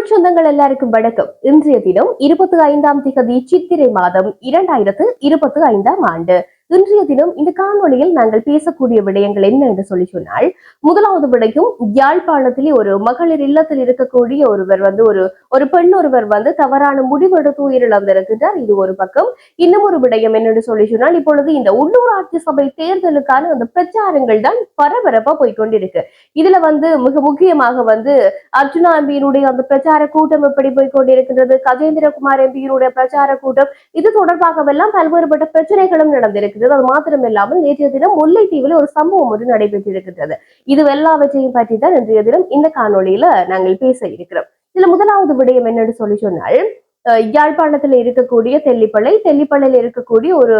தமிழ் சொந்தங்கள் எல்லாருக்கும் வணக்கம். இன்றைய தினம் இருபத்தி ஐந்தாம் திகதி சித்திரை மாதம் இரண்டாயிரத்து இருபத்தி ஐந்தாம் ஆண்டு. இன்றைய தினம் இந்த காணொலியில் நாங்கள் பேசக்கூடிய விடயங்கள் என்ன என்று சொல்லி சொன்னால் முதலாவது விடயம் யாழ்ப்பாணத்திலே ஒரு மகளிர் இல்லத்தில் இருக்கக்கூடிய ஒருவர் வந்து ஒரு ஒரு பெண் ஒருவர் வந்து தவறான முடிவெடுத்து உயிரிழந்திருக்கின்றார். இது ஒரு பக்கம். இன்னும் ஒரு விடயம் என்னென்று சொல்லி சொன்னால் இப்பொழுது இந்த உள்ளூராட்சி சபை தேர்தலுக்கான அந்த பிரச்சாரங்கள் தான் பரபரப்பா போய்கொண்டிருக்கு இதுல வந்து மிக முக்கியமாக வந்து அர்ஜுனா எம்பியினுடைய அந்த பிரச்சார கூட்டம் எப்படி போய்கொண்டிருக்கின்றது கஜேந்திரகுமார் எம்பியினுடைய பிரச்சார கூட்டம் இது தொடர்பாகவெல்லாம் பல்வேறுபட்ட பிரச்சனைகளும் நடந்திருக்கு. நடந்திருக்கிறது அது மாத்திரம் இல்லாமல் நேற்றைய தினம் முல்லைத்தீவில் ஒரு சம்பவம் ஒன்று நடைபெற்றிருக்கின்றது. இது எல்லாவற்றையும் பற்றி தான் இன்றைய தினம் இந்த காணொலியில நாங்கள் பேச இருக்கிறோம். இதுல முதலாவது விடயம் என்னன்னு சொல்லி சொன்னால் யாழ்ப்பாணத்துல இருக்கக்கூடிய தெல்லிப்பளை தெல்லிப்பளையில இருக்கக்கூடிய ஒரு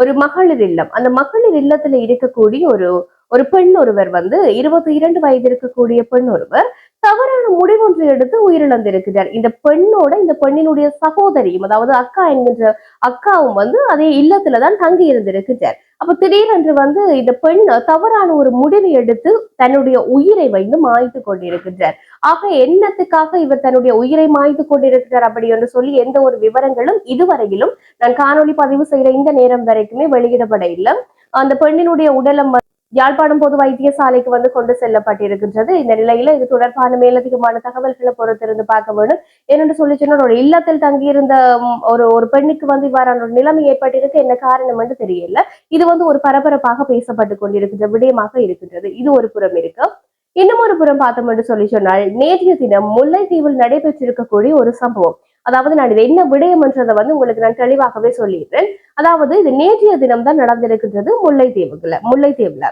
ஒரு மகளிர் இல்லம். அந்த மகளிர் இல்லத்துல இருக்கக்கூடிய ஒரு ஒரு பெண் ஒருவர் வந்து இருபத்தி இரண்டு வயது இருக்கக்கூடிய பெண் ஒருவர் தவற தவறான முடிவொன்று எடுத்து உயிரிழந்திருக்கிறார். இந்த பெண்ணோட இந்த பெண்ணினுடைய சகோதரியும் அதாவது அக்கா என்கின்ற அக்காவும் வந்து அதே இல்லத்துலதான் தங்கி இருந்திருக்கிறார். அப்ப திடீரென்று வந்து இந்த பெண் தவறான ஒரு முடிவை எடுத்து தன்னுடைய உயிரை வந்து மாய்த்து கொண்டிருக்கின்றார் ஆக என்னத்துக்காக இவர் தன்னுடைய உயிரை மாய்த்து கொண்டிருக்கிறார் அப்படி என்று சொல்லி எந்த ஒரு விவரங்களும் இதுவரையிலும் நான் காணொலி பதிவு செய்யற இந்த நேரம் வரைக்குமே வெளியிடப்பட இல்லை அந்த பெண்ணினுடைய உடலம் யாழ்ப்பாணம் பொது வைத்தியசாலைக்கு வந்து கொண்டு செல்லப்பட்டிருக்கின்றது. இந்த நிலையில இது தொடர்பான மேலதிகமான தகவல்களை பொறுத்திருந்து பார்க்க வேண்டும் ஏனென்று சொல்லி சொன்னால் ஒரு இல்லத்தில் தங்கியிருந்த ஒரு ஒரு பெண்ணுக்கு வந்து இவ்வாறான ஒரு நிலைமை ஏற்பட்டிருக்கு. என்ன காரணம் என்று தெரியல. இது வந்து ஒரு பரபரப்பாக பேசப்பட்டு கொண்டிருக்கின்ற விடயமாக இருக்கின்றது. இது ஒரு புறம் இருக்கு. இன்னும் ஒரு புறம் பார்த்தோம் என்று சொல்லி சொன்னால் நேற்றைய தினம் முல்லைத்தீவில் நடைபெற்றிருக்கக்கூடிய ஒரு சம்பவம். அதாவது நான் இது என்ன விடயம் என்றதை வந்து உங்களுக்கு நான் தெளிவாகவே சொல்லிடுறேன். அதாவது இது நேற்றைய தினம் தான் நடந்திருக்கின்றது முல்லைத்தீவுல முல்லைத்தீவுல.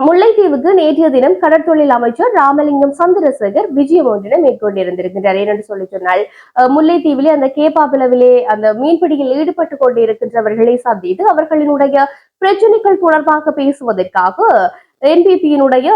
முல்லைத்தீவுக்கு நேற்றைய தினம் கடற்தொழில் அமைச்சர் ராமலிங்கம் சந்திரசேகர் விஜயம் ஒன்றினை மேற்கொண்டிருந்திருக்கின்றார் ஏனென்று சொல்லி சொன்னால் முல்லைத்தீவிலே அந்த கேப்பாபிளவிலே அந்த மீன்பிடியில் ஈடுபட்டு கொண்டிருக்கின்றவர்களை சந்தித்து அவர்களினுடைய பிரச்சனைகள் தொடர்பாக பேசுவதற்காக என்பிபியினுடைய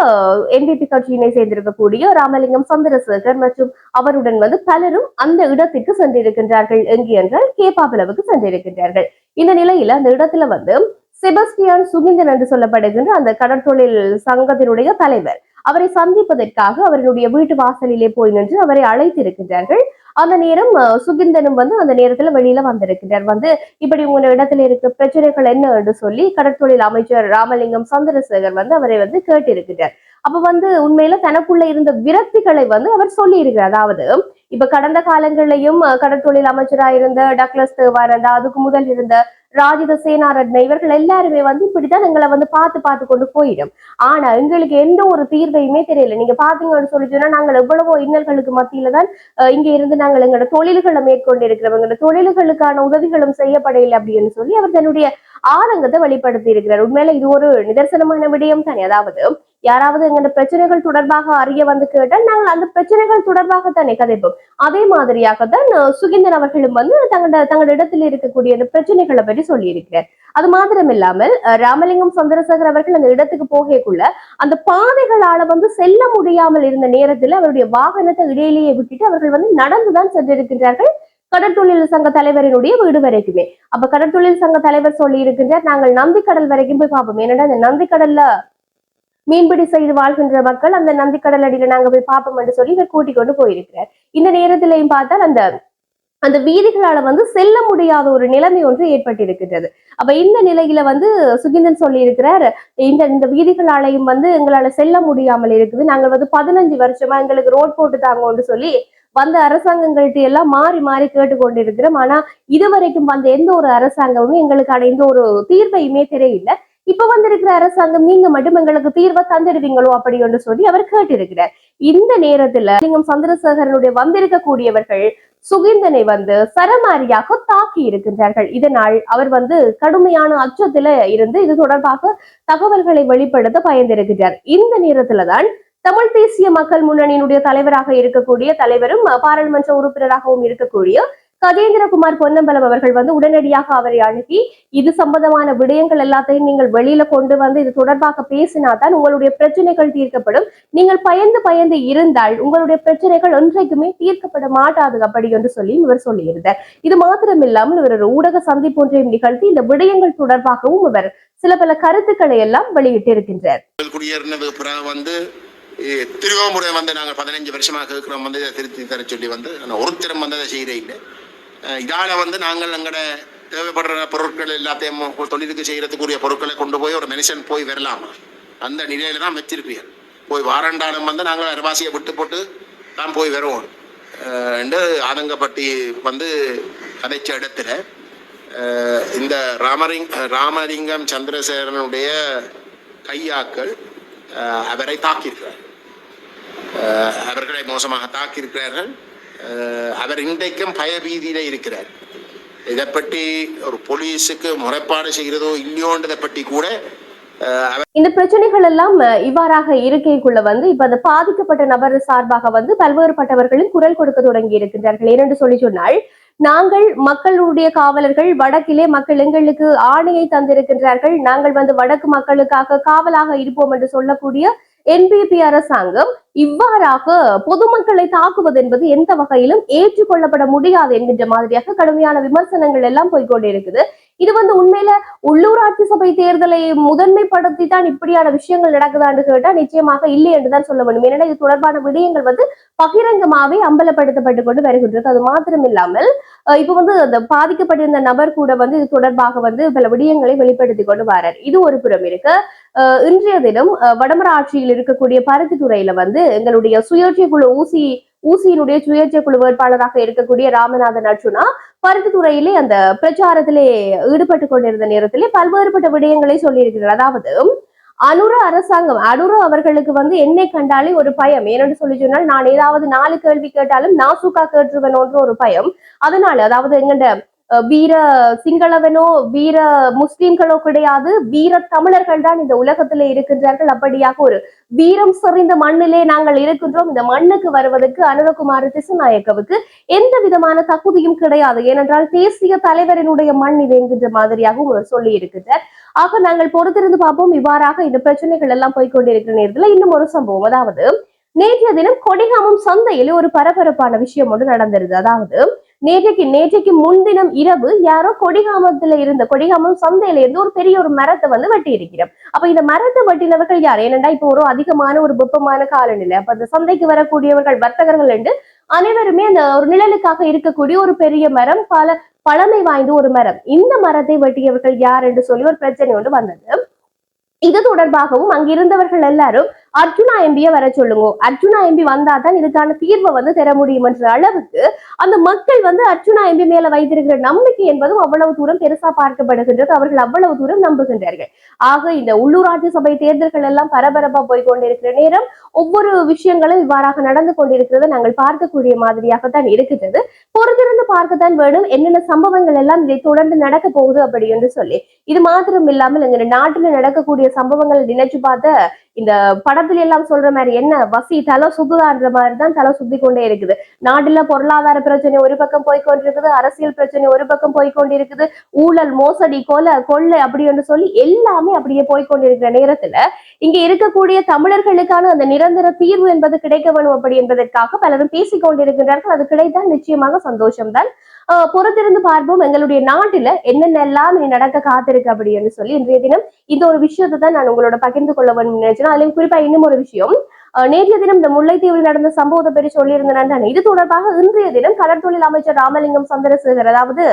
என்பிபி கட்சியினை சேர்ந்திருக்கக்கூடிய ராமலிங்கம் சந்திரசேகர் மற்றும் அவருடன் வந்து பலரும் அந்த இடத்திற்கு சென்றிருக்கின்றார்கள். எங்கு என்றால் கேப்பாபிளவுக்கு சென்றிருக்கின்றார்கள். இந்த நிலையில அந்த இடத்துல வந்து செபஸ்டியான் சுகிந்தன் என்று சொல்லப்படுகின்ற அந்த கடற்தொழில் சங்கத்தினுடைய தலைவர். அவரை சந்திப்பதற்காக அவர்களுடைய வீட்டு வாசலிலே போய் நின்று அவரை அழைத்திருக்கின்றார்கள். அந்த நேரம் சுகிந்தனும் வந்து அந்த நேரத்துல வெளியில வந்திருக்கிறார் வந்து இப்படி உங்க இடத்துல இருக்க பிரச்சனைகள் என்ன? என்று சொல்லி கடற்தொழில் அமைச்சர் ராமலிங்கம் சந்திரசேகர் வந்து அவரை வந்து கேட்டிருக்கிறார் அப்ப வந்து உண்மையில தனக்குள்ள இருந்த விரக்திகளை வந்து அவர் சொல்லி இருக்கிறார் அதாவது இப்ப கடந்த காலங்களிலையும் கடற்தொழில் அமைச்சராக இருந்த டக்ளஸ் தேவானந்தா அதுக்கு முதல் இருந்த ராஜித சேனாரத்ன இவர்கள் எல்லாருமே வந்து இப்படித்தான் எங்களை வந்து பார்த்து பார்த்து கொண்டு போயிடும். ஆனா எங்களுக்கு எந்த ஒரு தீர்வையுமே தெரியல. நீங்க பாத்தீங்கன்னு சொல்லி சொன்னா நாங்கள் எவ்வளவோ இன்னல்களுக்கு மத்தியில தான் இங்க இருந்து நாங்கள் எங்களோட தொழில்களை மேற்கொண்டு இருக்கிறோம் எங்களோட தொழில்களுக்கான உதவிகளும் செய்யப்படையில்லை அப்படின்னு சொல்லி அவர் தன்னுடைய ஆதங்கத்தை வெளிப்படுத்தி இருக்கிறார் உண்மையில இது ஒரு நிதர்சனமான விடயம் தானே. அதாவது யாராவது எங்களோட பிரச்சனைகள் தொடர்பாக அறிய வந்து கேட்டால் நாங்கள் அந்த பிரச்சனைகள் தொடர்பாக தானே கதைப்போம். அதே மாதிரியாகத்தான் தான் சுகிந்தன் அவர்களும் வந்து தங்களோட தங்களோட இடத்துல இருக்கக்கூடிய அந்த பிரச்சனைகளை பற்றி சொல்லியிருக்கிறார். அது மாத்திரம் இல்லாமல் ராமலிங்கம் சந்திரசேகர் அவர்கள் அந்த இடத்துக்கு போகக்குள்ள அந்த பாதைகளால வந்து செல்ல முடியாமல் இருந்த நேரத்தில் அவருடைய வாகனத்தை இடையிலேயே விட்டுட்டு அவர்கள் வந்து நடந்துதான் சென்றிருக்கின்றார்கள். கடற்தொழில் சங்க தலைவரினுடைய வீடு வரைக்குமே. அப்ப கடற்தொழில் சங்க தலைவர் சொல்லி இருக்கின்றார் நாங்கள் நந்திக்கடல் வரைக்கும் போய் பார்ப்போம். ஏன்னா அந்த நந்திக்கடல்ல மீன்பிடி செய்து வாழ்கின்ற மக்கள் அந்த நந்திக்கடல் அடியில நாங்க போய் பார்ப்போம் என்று சொல்லி இவர் கூட்டிக் கொண்டு போயிருக்கிறார். இந்த நேரத்திலையும் பார்த்தால் அந்த அந்த வீதிகளால வந்து செல்ல முடியாத ஒரு நிலைமை ஒன்று ஏற்பட்டிருக்கின்றது. அப்ப இந்த நிலையில வந்து சுகிந்தன் சொல்லி இருக்கிறார் இந்த இந்த வீதிகளாலையும் வந்து எங்களால செல்ல முடியாமல் இருக்குது. நாங்கள் வந்து பதினஞ்சு வருஷமா எங்களுக்கு ரோட் போட்டு தாங்கன்னு சொல்லி வந்த அரசாங்கங்கள்ட்ட எல்லாம் மாறி மாறி கேட்டுக்கொண்டிருக்கிறோம் ஆனா இதுவரைக்கும் வந்த எந்த ஒரு அரசாங்கமும் எங்களுக்கான எந்த ஒரு தீர்வையுமே தெரியல இப்ப வந்திருக்கிற அரசாங்கம் நீங்க மட்டும் எங்களுக்கு தீர்வை தந்துடுவீங்களோ அப்படி என்று சொல்லி அவர் கேட்டிருக்கிறார். இந்த நேரத்துல லிங்கம் சந்திரசேகரனுடைய வந்திருக்கக்கூடியவர்கள் சுகிந்தனை வந்து சரமாரியாக தாக்கி இருக்கின்றார்கள். இதனால் அவர் வந்து கடுமையான அச்சத்துல இருந்து இது தொடர்பாக தகவல்களை வெளிப்படுத்த பயந்திருக்கிறார். இந்த நேரத்துலதான் தமிழ் தேசிய மக்கள் முன்னணியினுடைய தலைவராக இருக்கக்கூடிய தலைவரும் பாராளுமன்ற உறுப்பினராகவும் இருக்கக்கூடிய கஜேந்திரகுமார் பொன்னம்பலம் அவர்கள் வந்து உடனடியாக அவரை அணுகி இது சம்பந்தமான விடயங்கள் எல்லாத்தையும் நீங்கள் வெளியில கொண்டு வந்து இது தொடர்பாக பேசினாதான் உங்களுடைய பிரச்சனைகள் தீர்க்கப்படும். நீங்கள் பயந்து பயந்து இருந்தால் உங்களுடைய பிரச்சனைகள் ஒன்றைக்குமே தீர்க்கப்பட மாட்டாது அப்படி என்று சொல்லி இவர் சொல்லியிருந்தார். இது மாத்திரமில்லாமல் இவர் ஒரு ஊடக சந்திப்பு ஒன்றையும் நிகழ்த்தி இந்த விடயங்கள் தொடர்பாகவும் இவர் சில பல கருத்துக்களை எல்லாம் வெளியிட்டிருக்கின்றார். வந்து எத்தனையோ வந்து நாங்கள் பதினஞ்சு வருஷமாக இருக்கிறோம் வந்து திருத்தி தர சொல்லி வந்து ஒருத்தரம் வந்து அதை செய்கிறே இல்லை. இதால் வந்து நாங்கள் எங்களோட தேவைப்படுற பொருட்கள் எல்லாத்தையும் தொழிலுக்கு செய்கிறதுக்குரிய பொருட்களை கொண்டு போய் ஒரு மனுஷன் போய் வரலாம். அந்த நிலையில தான் வச்சிருப்பீர்கள் போய் வாரண்டாலும் வந்து நாங்கள் அரவாசியை விட்டு போட்டு தான் போய் வருவோம். என்று ஆதங்கப்பட்டி வந்து கதைச்ச இடத்துல இந்த ராமரிங் ராமலிங்கம் சந்திரசேகரனுடைய கையாக்கள் அவரை தாக்கியிருக்கிறார் அவர்களை மோசமாக தாக்கியிருக்கிறார்கள். அவர் இன்றைக்கும் பயபீதியில இருக்கிறார். இதை பற்றி ஒரு போலீஸுக்கு முறைப்பாடு செய்கிறதோ இல்லையோன்றதை பற்றி கூட இந்த பிரச்சனைகள் எல்லாம் இவ்வாறாக இருக்கைக்குள்ள வந்து இப்ப அந்த பாதிக்கப்பட்ட நபர் சார்பாக வந்து பல்வேறுபட்டவர்களும் குரல் கொடுக்க தொடங்கி இருக்கின்றார்கள். ஏனென்று சொல்லி சொன்னால் நாங்கள் மக்களுடைய காவலர்கள் வடக்கிலே மக்கள் எங்களுக்கு ஆணையை தந்திருக்கின்றார்கள். நாங்கள் வந்து வடக்கு மக்களுக்காக காவலாக இருப்போம் என்று சொல்லக்கூடிய என்பிபி அரசாங்கம் இவ்வாறாக பொதுமக்களை தாக்குவது என்பது எந்த வகையிலும் ஏற்றுக்கொள்ளப்பட முடியாது என்கின்ற மாதிரியாக கடுமையான விமர்சனங்கள் எல்லாம் போய்கொண்டிருக்குது இது வந்து உண்மையில உள்ளூராட்சி சபை தேர்தலை முதன்மைப்படுத்தி தான் இப்படியான விஷயங்கள் நடக்குதான்னு கேட்டா நிச்சயமாக இல்லை என்றுதான் சொல்ல வேண்டும். ஏன்னா இது தொடர்பான விடயங்கள் வந்து பகிரங்கமாவே அம்பலப்படுத்தப்பட்டு கொண்டு வருகின்றது. அது மாத்திரம் இல்லாமல் இப்ப வந்து அந்த பாதிக்கப்பட்டிருந்த நபர் கூட வந்து இது தொடர்பாக வந்து பல விடயங்களை வெளிப்படுத்தி கொண்டு வரார். இது ஒரு புறம் இருக்கு. இன்றைய தினம் அஹ் வடமர ஆட்சியில் இருக்கக்கூடிய பருத்தி துறையில வந்து எங்களுடைய சுயேட்சை குழு ஊசி ஊசியினுடைய சுயேட்சை குழு வேட்பாளராக இருக்கக்கூடிய ராமநாதன் அர்ஜுனா பருத்தி துறையிலே அந்த பிரச்சாரத்திலே ஈடுபட்டு கொண்டிருந்த நேரத்திலே பல்வேறுபட்ட விடயங்களை சொல்லியிருக்கிறார். அதாவது அனுர அரசாங்கம் அனுர அவர்களுக்கு வந்து என்னை கண்டாலே ஒரு பயம். ஏனென்று சொல்லி சொன்னால் நான் ஏதாவது நாலு கேள்வி கேட்டாலும் நாசுக்கா கேட்டுருவேனோன்ற ஒரு பயம். அதனால அதாவது எங்கண்ட வீர சிங்களவனோ வீர முஸ்லிம்களோ கிடையாது. வீர தமிழர்கள் தான் இந்த உலகத்திலே இருக்கின்றார்கள். அப்படியாக ஒரு வீரம் செறிந்த மண்ணிலே நாங்கள் இருக்கின்றோம். இந்த மண்ணுக்கு வருவதற்கு அனுரகுமார் திசுநாயக்கவுக்கு எந்த விதமான தகுதியும் கிடையாது. ஏனென்றால் தேசிய தலைவரினுடைய மண் இது என்கின்ற மாதிரியாகவும் அவர் சொல்லி இருக்கின்றார் ஆக நாங்கள் பொறுத்திருந்து பார்ப்போம். இவ்வாறாக இந்த பிரச்சனைகள் எல்லாம் போய்கொண்டிருக்கிற நேரத்துல இன்னும் ஒரு சம்பவம். அதாவது நேற்றைய தினம் கொடிகாமம் சந்தையில் ஒரு பரபரப்பான விஷயம் ஒன்று நடந்திருது அதாவது நேற்றைக்கு நேற்றைக்கு முன்தினம் இரவு யாரோ கொடிகாமத்துல இருந்த கொடிகாமம் சந்தையில இருந்து ஒரு பெரிய ஒரு மரத்தை வந்து வெட்டி இருக்கிறோம் அப்ப இந்த மரத்தை வெட்டினவர்கள் யார்? ஏனென்றா இப்போ ஒரு அதிகமான ஒரு வெப்பமான காலநிலை. அப்ப அந்த சந்தைக்கு வரக்கூடியவர்கள் வர்த்தகர்கள் என்று அனைவருமே அந்த ஒரு நிழலுக்காக இருக்கக்கூடிய ஒரு பெரிய மரம் பல பழமை வாய்ந்த ஒரு மரம். இந்த மரத்தை வெட்டியவர்கள் யார் என்று சொல்லி ஒரு பிரச்சனை ஒன்று வந்தது. இது தொடர்பாகவும் அங்கிருந்தவர்கள் எல்லாரும் அர்ஜுனா எம்பிய வர சொல்லுங்க. அர்ஜுனா எம்பி வந்தா தான் இதுக்கான தீர்வை வந்து தர முடியும்ன்ற அளவுக்கு அந்த மக்கள் வந்து அர்ஜுனா எம்பி மேல வைத்திருக்கிற நம்பிக்கை என்பதும் அவ்வளவு தூரம் பெருசா பார்க்கப்படுகின்றது. அவர்கள் அவ்வளவு தூரம் நம்புகின்றார்கள். ஆக இந்த உள்ளூராட்சி சபை தேர்தல்கள் எல்லாம் பரபரப்பா போய் கொண்டிருக்கிற நேரம் ஒவ்வொரு விஷயங்களும் இவ்வாறாக நடந்து கொண்டிருக்கிறத நாங்கள் பார்க்கக்கூடிய மாதிரியாகத்தான் இருக்கின்றது. பொறுத்திருந்து பார்க்கத்தான் வேணும். என்னென்ன சம்பவங்கள் எல்லாம் இதை தொடர்ந்து நடக்க போகுது அப்படி என்று சொல்லி. இது மாத்திரம் இல்லாமல் எங்க நாட்டுல நடக்கக்கூடிய சம்பவங்களை நினைச்சு பார்த்த இந்த படத்துல எல்லாம் சொல்ற மாதிரி என்ன? வசி தலை சுத்துதான்ற மாதிரி தான் தலை சுத்தி கொண்டே இருக்குது. நாட்டுல பொருளாதார பிரச்சனை ஒரு பக்கம் போய்கொண்டிருக்குது அரசியல் பிரச்சனை ஒரு பக்கம் போய்கொண்டிருக்குது ஊழல் மோசடி கொலை கொள்ளை அப்படி என்று சொல்லி எல்லாமே அப்படியே போய்கொண்டிருக்கிற நேரத்துல இங்க இருக்கக்கூடிய தமிழர்களுக்கான அந்த நிரந்தர தீர்வு என்பது கிடைக்க வேணும் அப்படி என்பதற்காக பலரும் பேசிக் கொண்டிருக்கின்றார்கள் அது கிடைத்தால் நிச்சயமாக சந்தோஷம்தான். பொறுத்திருந்து பார்ப்போம் எங்களுடைய நாட்டுல என்னென்னலாம் இனி நடக்க காத்திருக்கு அப்படின்னு சொல்லி இன்றைய தினம் இந்த ஒரு விஷயத்தை தான் நான் உங்களோட பகிர்ந்து கொள்ள வேண்டும் நினைச்சேன். அதுலயும் குறிப்பா இன்னும் ஒரு விஷயம். ஆஹ் நேற்றைய தினம் இந்த முல்லைத்தீவில் நடந்த சம்பவத்தை பற்றி சொல்லியிருந்தேன் தானே. இது தொடர்பாக இன்றைய தினம் கடற்தொழில் அமைச்சர் ராமலிங்கம் சந்திரசேகர் அதாவது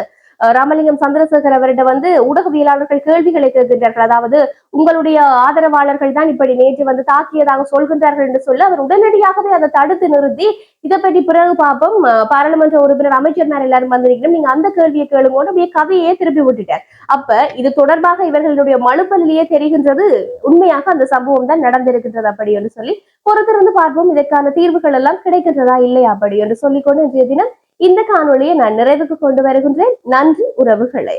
ராமலிங்கம் சந்திரசேகர் அவரிடம் வந்து ஊடகவியலாளர்கள் கேள்விகளை கேட்கின்றார்கள். அதாவது உங்களுடைய ஆதரவாளர்கள் தான் இப்படி நேற்று வந்து தாக்கியதாக சொல்கின்றார்கள் என்று சொல்ல அவர் உடனடியாகவே அதை தடுத்து நிறுத்தி இதை பற்றி பிறகு பார்ப்போம். பாராளுமன்ற உறுப்பினர் அமைச்சர்மார் எல்லாரும் வந்திருக்கிறோம். நீங்க அந்த கேள்வியை கேளுங்கன்னு அப்படியே கதையே திருப்பி விட்டுட்டார். அப்ப இது தொடர்பாக இவர்களுடைய மனுப்பலிலேயே தெரிகின்றது உண்மையாக அந்த சம்பவம் தான் நடந்திருக்கின்றது அப்படி என்று சொல்லி பொறுத்திருந்து பார்ப்போம். இதற்கான தீர்வுகள் எல்லாம் கிடைக்கின்றதா இல்லையா அப்படி என்று சொல்லிக்கொண்டு இன்றைய தினம் இந்த காணொளியை நான் நிறைவுக்கு கொண்டு வருகின்றேன். நன்றி உறவுகளே.